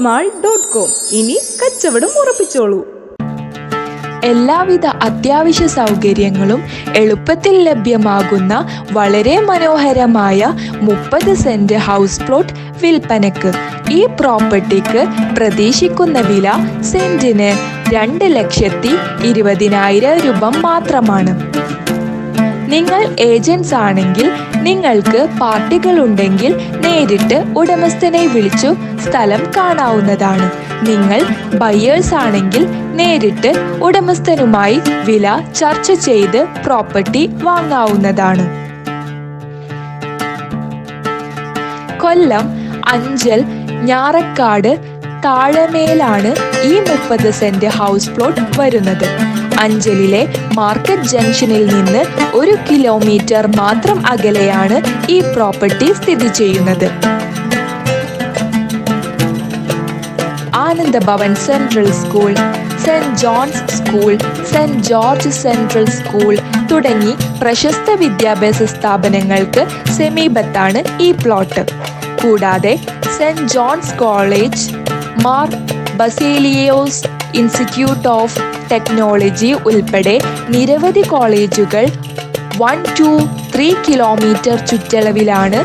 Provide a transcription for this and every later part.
Mall dot com ഇനി കച്ചവടം ഉറപ്പിച്ചോളൂ. എല്ലാവിധ അത്യാവശ്യ സൗകര്യങ്ങളും എളുപ്പത്തിൽ ലഭ്യമാകുന്ന വളരെ മനോഹരമായ മുപ്പത് സെന്റ് ഹൗസ് പ്ലോട്ട് വിൽപ്പനക്ക്. ഈ പ്രോപ്പർട്ടിക്ക് പ്രതീക്ഷിക്കുന്ന വില സെന്റിന് രണ്ട് ലക്ഷത്തി ഇരുപതിനായിരം രൂപ മാത്രമാണ്. നിങ്ങൾ ഏജൻസ് ആണെങ്കിൽ നിങ്ങൾക്ക് പാർട്ടികൾ ഉണ്ടെങ്കിൽ നേരിട്ട് ഉടമസ്ഥനെ വിളിച്ചു സ്ഥലം കാണാവുന്നതാണ്. നിങ്ങൾ ബയേഴ്സ് ആണെങ്കിൽ നേരിട്ട് ഉടമസ്ഥനുമായി വില ചർച്ച ചെയ്ത് പ്രോപ്പർട്ടി വാങ്ങാവുന്നതാണ്. കൊല്ലം അഞ്ചൽ ഞാറക്കാട് താഴമേലാണ് ഈ മുപ്പത് സെന്റ് ഹൗസ് പ്ലോട്ട് വരുന്നത്. അഞ്ചലിലെ മാർക്കറ്റ് ജംഗ്ഷനിൽ നിന്ന് ഒരു കിലോമീറ്റർ മാത്രം അകലെയാണ് ഈ പ്രോപ്പർട്ടി സ്ഥിതി ചെയ്യുന്നത്. Anandabhavan central school Saint John's school Saint George central school തുടങ്ങി പ്രശസ്ത വിദ്യാഭ്യാസ സ്ഥാപനങ്ങൾക്ക് സമീപത്താണ് ഈ പ്ലോട്ട്. കൂടാതെ Saint John's college Mar Baselios institute of technology ഉൾപ്പെടെ നിരവധി കോളേജുകൾ one two three kilometre ചുറ്റളവിലാണ്.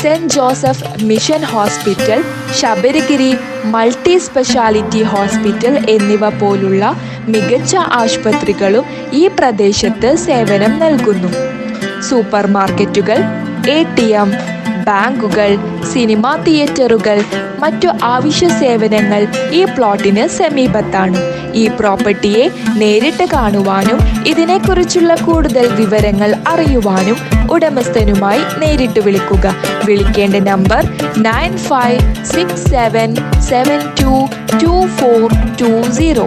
Saint Joseph mission hospital Sabarigiri multi speciality hospital എന്നിവ പോലുള്ള മികച്ച ആശുപത്രികളും ഈ പ്രദേശത്ത് സേവനം നൽകുന്നു. സൂപ്പർ മാർക്കറ്റുകൾ എ ടി എം ബാങ്കുകൾ സിനിമാ തിയേറ്ററുകൾ മറ്റു ആവശ്യ സേവനങ്ങൾ ഈ പ്ലോട്ടിന് സമീപത്താണ്. ഈ പ്രോപ്പർട്ടിയെ നേരിട്ട് കാണുവാനും ഇതിനെക്കുറിച്ചുള്ള കൂടുതൽ വിവരങ്ങൾ അറിയുവാനും ഉടമസ്ഥനുമായി നേരിട്ട് വിളിക്കുക. വിളിക്കേണ്ട number nine five six seven seven two two four two zero.